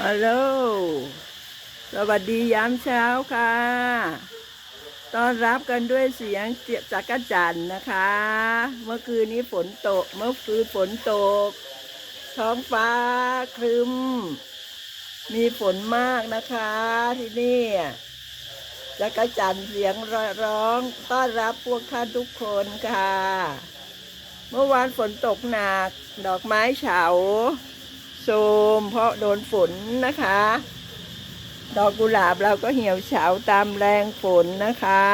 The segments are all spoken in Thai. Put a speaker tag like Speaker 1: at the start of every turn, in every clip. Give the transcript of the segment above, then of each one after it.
Speaker 1: ฮัลโหล สวัสดียามเช้าค่ะ ต้อนรับกันด้วยเสียงเจียจักรจันนะคะ เมื่อคืนนี้ฝนตก เมื่อคืนฝนตก ท้องฟ้าครึม มีฝนมากนะคะที่นี่จักรจันเสียงร้องต้อนรับพวกท่านทุกคนค่ะ เมื่อวานฝนตกหนัก ดอกไม้เฉา โทมเพราะโดนฝนนะคะ ดอกกุหลาบเราก็เหี่ยวเฉาตามแรงฝนนะคะ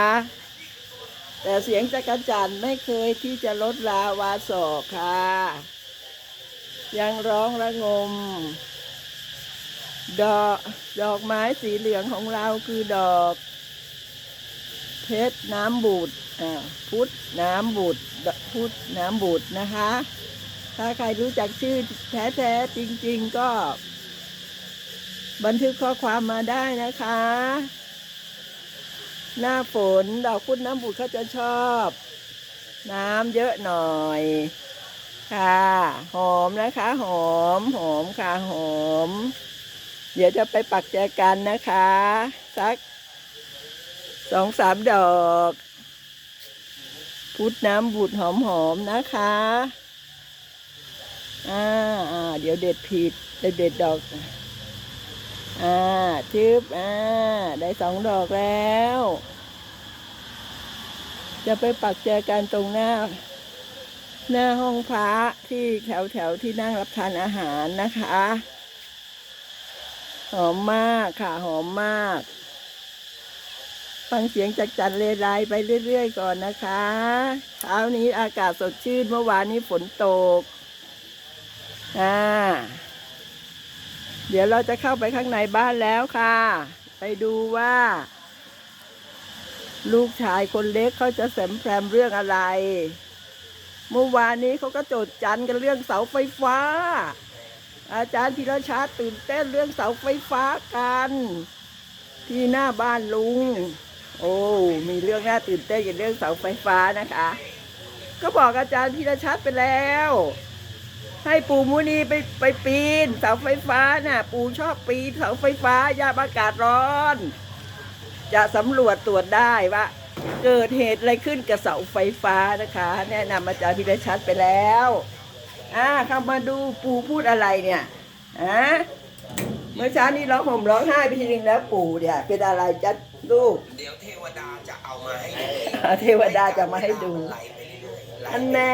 Speaker 1: แต่เสียงจักรจันทร์ไม่เคยที่จะลดลาวาสอกค่ะ ยังร้องระงม ดอกดอกไม้สีเหลืองของเราคือดอกเพชรน้ำบูดอ่าพุทธน้ำบูดพุทธน้ำบูดนะคะ ถ้าใครรู้จักชื่อแท้ๆจริง ๆ ก็ บันทึกข้อความมาได้นะคะ หน้าฝนดอกพุธน้ำบุตรเขาจะชอบ น้ำเยอะหน่อย ค่ะ หอมนะคะ หอม หอมค่ะ หอม เดี๋ยวจะไปปักแจกันนะคะ สักสองสามดอก พุธน้ำบุตรหอมๆนะคะ อ่าอ่าเดี๋ยวเด็ดผิดเด็ดเด็ดดอก อ่าทึบอ่า ได้สองดอกแล้ว จะไปปักแจกันตรงหน้า หน้าห้องพระที่แถวแถวที่นั่งรับทานอาหารนะคะ หอมมากค่ะ หอมมาก ฟังเสียงจากจันเลไลไปเรื่อย ๆ ก่อนนะคะ เช้านี้อากาศสดชื่นเมื่อวานนี้ฝนตก อ่า เดี๋ยวเราจะเข้าไปข้างในบ้านแล้วค่ะ ไปดูว่า ลูกชายคนเล็กเขาจะแสมแพรมเรื่องอะไร เมื่อวานนี้เขาก็โจดจันกันเรื่องเสาไฟฟ้า อาจารย์ธีรชาติตื่นเต้นเรื่องเสาไฟฟ้ากัน ที่หน้าบ้านลุง โอ้ มีเรื่องน่าตื่นเต้นกับเรื่องเสาไฟฟ้านะคะ ก็บอกอาจารย์ธีรชัดไปแล้ว ให้ปู่มุนีไปไปปีนเสาไฟฟ้าน่ะ ปู่ชอบปีนเสาไฟฟ้ายามอากาศร้อน จะสำรวจตรวจได้ว่า เกิดเหตุอะไรขึ้นกับเสาไฟฟ้านะคะ แนะนำอาจารย์ธีรชัดไปแล้วอ่าเข้ามาดูปู่พูดอะไรเนี่ยอะเมื่อเช้านี้ร้องห่มร้องไห้ไปทีนึงแล้วปู่เนี่ย เป็นอะไรจัดลูก
Speaker 2: เดี๋ยวเทวดาจะเอามาให้ดู
Speaker 1: เทวดาจะมาให้ดู
Speaker 2: ไหลไปเรื่ อยๆไหล
Speaker 1: อันแน่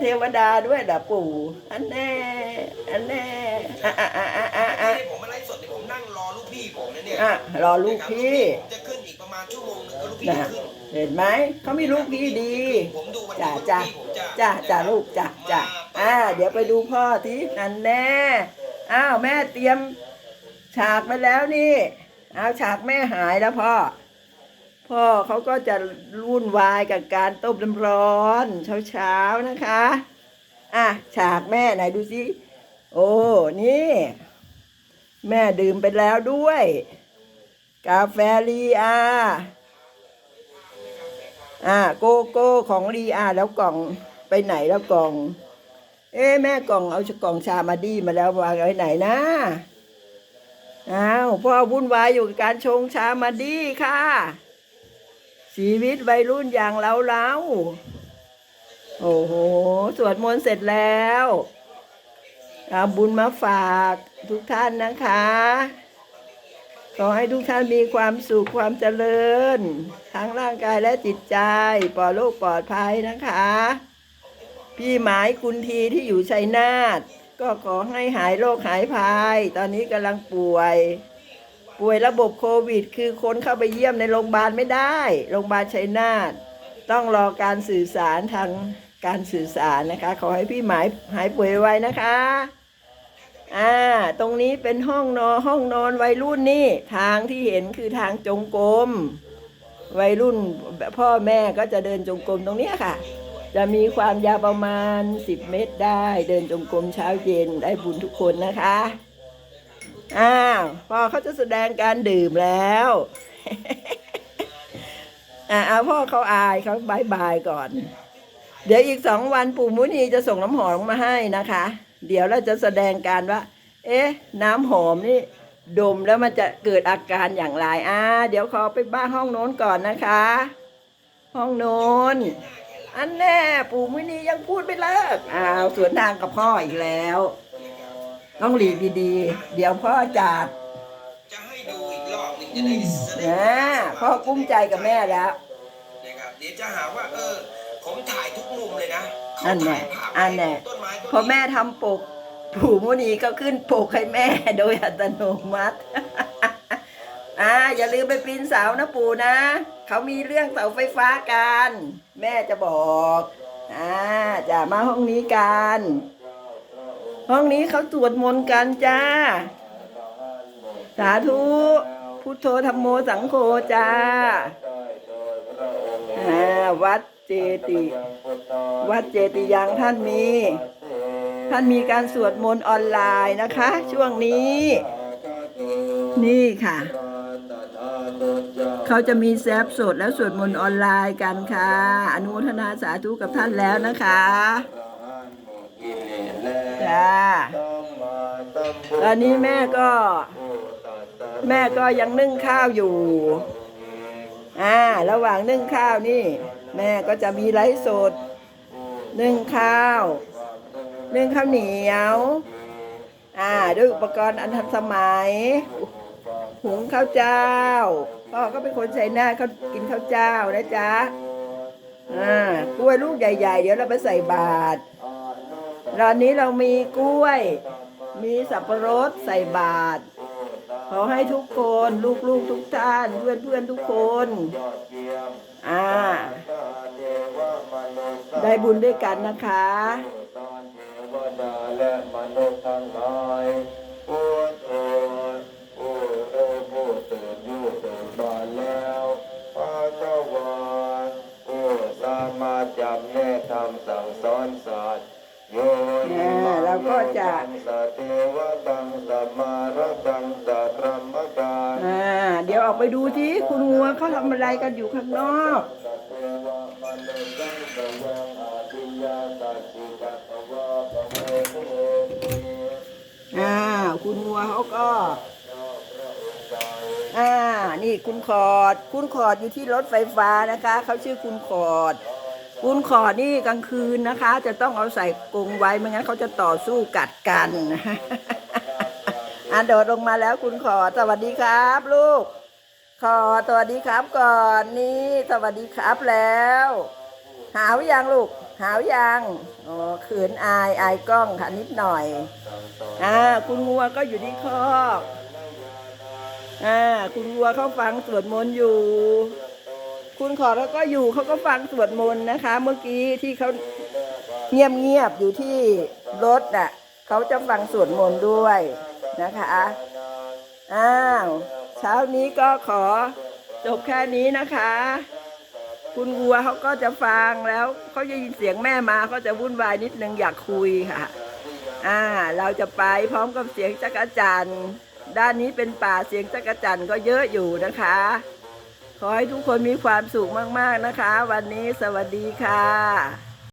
Speaker 1: เทวดาด้วยเด้อปู่ อันแน่อันแน่อะอะอะอะอะอะ
Speaker 2: นี่ผมมาไลฟ์สดเนี่ยผมนั่งรอลูกพี่ผมนะเนี่ย
Speaker 1: อะรอลูกพี่
Speaker 2: ผมจะขึ้นอีกประมาณชั่วโมงหนึงก็ลูกพี่
Speaker 1: นะ
Speaker 2: จะขึ้น
Speaker 1: เห็นไหมเขามีลูกพี่ดี
Speaker 2: ผมดูวัน
Speaker 1: จ้า
Speaker 2: นี้
Speaker 1: จ้า
Speaker 2: ลูกพี่ผมจะ
Speaker 1: จ้าจ้าลูกจ้าจ้า
Speaker 2: มา
Speaker 1: อ่า เดี๋ยวไปดูพ่อทีอันแน่อ้าวแม่เตรียม ฉากมาแล้วนี่เอาฉากแม่หายแล้วพ่อ พ่อเขาก็จะวุ่นวายกับการต้มน้ำร้อนเช้าๆนะคะ อะฉากแม่ไหนดูสิโอ้นี่ แม่ดื่มไปแล้วด้วย กาแฟลีอาอะโกโก้ของลีอาแล้วกล่องไปไหนแล้วกล่อง เอ๊แม่กล่องเอากล่องชามาดีมาแล้ววางไว้ไหนนะอ้าวพ่อวุ่นวายอยู่กับการชงชามาดีค่ะ ชีวิตวัยรุ่นอย่างเราเราโอ้โห สวดมนต์เสร็จแล้วเอาบุญมาฝากทุกท่านนะคะ ขอให้ทุกท่านมีความสุขความเจริญ ทั้งร่างกายและจิตใจ ปลอดโรคปลอดภัยนะคะ พี่หมายคุณทีที่อยู่ชัยนาทก็ขอให้หายโรคหายภัย ตอนนี้กำลังป่วย ป่วยระบบโควิด คือคนเข้าไปเยี่ยมในโรงพยาบาลไม่ได้ โรงพยาบาลชัยนาทต้องรอการสื่อสารทางการสื่อสารนะคะ ขอให้พี่หมายหายป่วยไวนะคะ อ่า ตรงนี้เป็นห้องนอนห้องนอนวัยรุ่นนี่ ทางที่เห็นคือทางจงกรมวัยรุ่นพ่อแม่ก็จะเดินจงกรมตรงนี้ค่ะ จะมีความยาวประมาณ 10 เมตรได้ เดินจงกรมเช้าเย็นได้บุญทุกคนนะคะ อ้าวพ่อเขาจะแสดงการดื่มแล้วอ่าเอาพ่อเขาอายเขาบายบายก่อน เดี๋ยวอีกสองวันปู่มุนีจะส่งน้ำหอมมาให้นะคะ เดี๋ยวเราจะแสดงการว่า เอ๊ะ น้ำหอมนี่ ดมแล้วมันจะเกิดอาการอย่างไรอ่าเดี๋ยวขอไปบ้านห้องโน้นก่อนนะคะ ห้องโน้นอันแน่ปู่มินียังพูดไม่เลิกอ้าวสวนทางกับพ่ออีกแล้ว ต้องหลีกดีๆ เดี๋ยวพ่อจัด
Speaker 2: จะให้ดูอีกรอบหนึ่งจะได้จะได้
Speaker 1: นะพ่อกุ้มใจกับแม่แล้ว
Speaker 2: นะครับเดี๋ยวจะหาว่า เออ ผมถ่ายทุกมุมเลยนะเขา
Speaker 1: อันแน่
Speaker 2: ถ่ายภาพ
Speaker 1: อันแน่
Speaker 2: ต้นไม้ต้น
Speaker 1: พอแม่ทำปกปู่มุนีก็ขึ้นปกให้แม่ โดยอัตโนมัติ อ่าอย่าลืมไปปีนเสานะปู่นะ เขามีเรื่องเสาไฟฟ้ากัน แม่จะบอก อ่าจะมาห้องนี้กัน ห้องนี้เขาสวดมนต์กันจ้า สาธุ พุทโธธรรมโมสังโฆจ้าวัดเจติ วัดเจติยังท่านมี ท่านมีการสวดมนต์ออนไลน์นะคะ ช่วงนี้ นี่ค่ะ เขาจะมีแซฟสดแล้วสวดมนต์ออนไลน์กันค่ะ อนุโมทนาสาธุกับท่านแล้วนะคะ จ้าตอนนี้แม่ก็ แม่ก็ยังนึ่งข้าวอยู่ อ่า ระหว่างนึ่งข้าวนี่ แม่ก็จะมีไลฟ์สดนึ่งข้าวนึ่งข้าวเหนียว อ่า ด้วยอุปกรณ์อันทันสมัย หุงข้าวเจ้า พ่อก็เป็นคนใส่หน้าเขากินข้าวเจ้านะจ๊ะ อ่ากล้วยลูกใหญ่ ๆ เดี๋ยวเราไปใส่บาตร ร้านนี้เรามีกล้วย มีสับปะรดใส่บาตรขอให้ทุกคนลูกๆทุกท่าน เพื่อนๆทุกคน อ่า ได้บุญด้วยกันนะคะ
Speaker 3: เดี๋ยวอ
Speaker 1: อกไปดูที่คุณงัวเขาทำอะไรกันอยู่ข้างนอก
Speaker 3: สัตเทวมนุษย์สังสยังอาทิยาตัสสิกัตวะปะเวเทมิ
Speaker 1: อ่าคุณงัวเขาก็อ่านี่คุณขอด คุณขอดอยู่ที่รถไฟฟ้านะคะเขาชื่อคุณขอด คุณขอดนี่กลางคืนนะคะ จะต้องเอาใส่กรงไว้ไม่งั้นเขาจะต่อสู้กัดกัน อ่าโดดลงมาแล้วคุณขอดสวัสดีครับ ลูก ขอดสวัสดีครับก่อนนี่สวัสดีครับแล้ว หาวยังลูก หาวยังอ๋อเขินอายอายกล้องค่ะนิดหน่อยอ่าคุณงัวก็อยู่ที่คอกอ่าคุณงัวเขาฟังสวดมนต์อยู่ คุณขอแล้วก็อยู่เขาก็ฟังสวดมนต์นะคะ เมื่อกี้ที่เขาเงียบเงียบอยู่ที่รถอะเขาจะฟังสวดมนต์ด้วย นะคะอ้าวเช้านี้ก็ขอจบแค่นี้นะคะ คุณวัวเขาก็จะฟังแล้วเขาจะยินเสียงแม่มาเขาจะวุ่นวายนิดนึงอยากคุยค่ะอ่าเราจะไปพร้อมกับเสียงจักรจันทร์ด้านนี้เป็นป่าเสียงจักรจันทร์ก็เยอะอยู่นะคะ ขอให้ทุกคนมีความสุขมากๆนะคะ วันนี้สวัสดีค่ะ